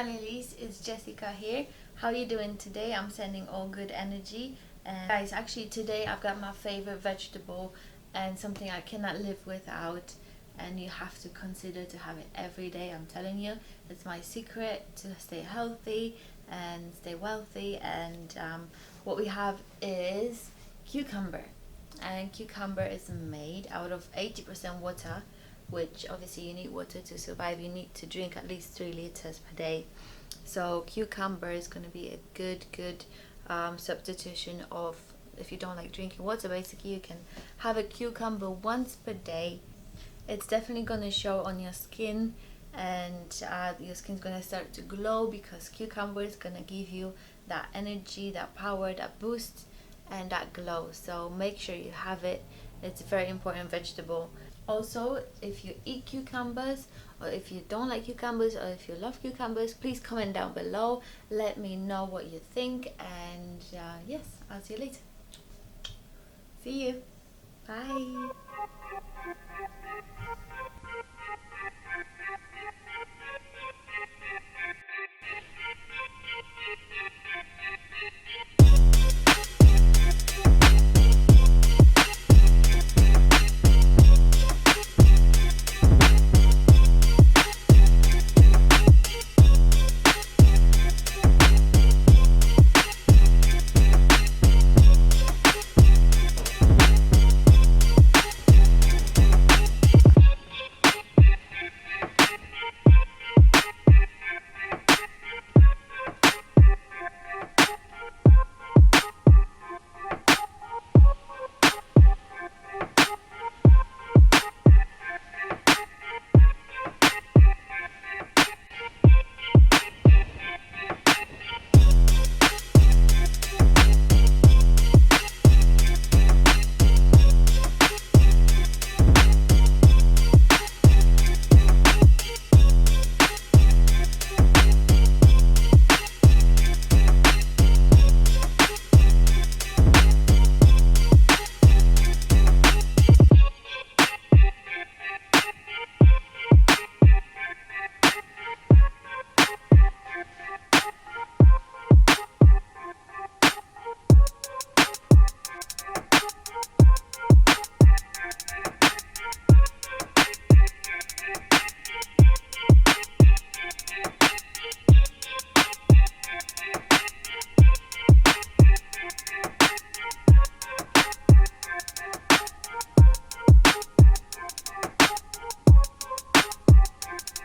it's Jessica here. How are you doing today? I'm sending all good energy. And guys, actually today I've got my favorite vegetable and something I cannot live without and you have to consider to have it every day. I'm telling you, it's my secret to stay healthy and stay wealthy. And um, what we have is cucumber, and cucumber is made out of 80% water, which obviously you need water to survive. You need to drink at least three liters per day. So cucumber is going to be a good, good um, substitution of if you don't like drinking water. Basically, you can have a cucumber once per day it's definitely going to show on your skin and uh, your skin's going to start to glow because cucumber is going to give you that energy that power that boost and that glow so make sure you have it it's a very important vegetable also if you eat cucumbers or if you don't like cucumbers or if you love cucumbers please comment down below. Let me know what you think and uh, yes i'll see you later. See you. Bye